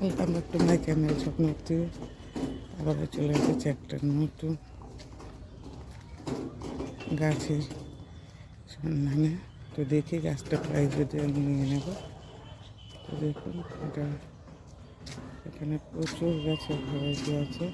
Welcome back to my channel Swapnobati আবারও চলে এসেছে একটা নতুন। গাছের সন্ধানে। তো দেখি গাছটা প্রাইস যদি আমি নিয়ে নেব। তো দেখুন, এটা এখানে প্রচুর গাছের ভ্যারাইটি আছে।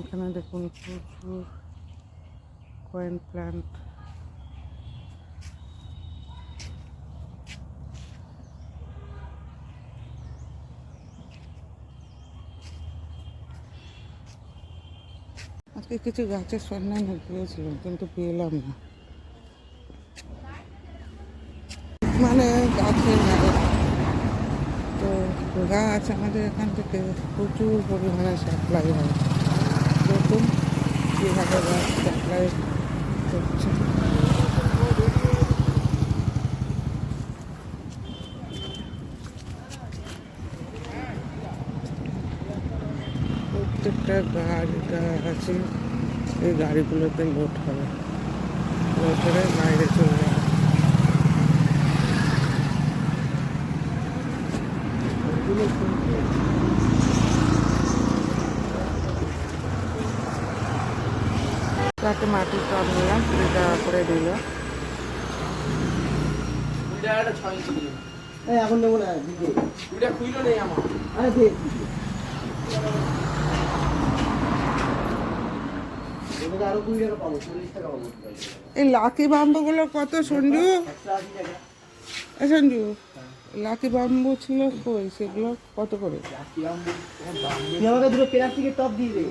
এখানে দেখুন প্রচুর কয়েন প্ল্যান্ট আজকে কিছু গাছের সন্ধান পেয়েছিলাম কিন্তু পেলাম না। মানে গাছের তো গাছ আমাদের এখান থেকে প্রচুর পরিমাণে সাপ্লাই হয়। কীভাবে গাছ সাপ্লাই করছে প্রত্যেকটা গাড়িটা আছে। এই গাড়িগুলোতে লোড হবে। লোড করে বাইরে চলে যাবে। তাকে মাটির টব নিলাম কুড়ি টাকা করে দিল। এই এখন নেব না খুইলো নেই আমার। আরে দে। এবারে আরও কুড়ি টাকা পাবো চল্লিশ টাকা পাবো। এই লাকি বাম্বুগুলো কত সঞ্জু? সঞ্জু লাকি বাম্বু ছিল কই? সেগুলো কত করে? আমাকে দুটো প্লাস্টিকের টপ দিয়ে দে।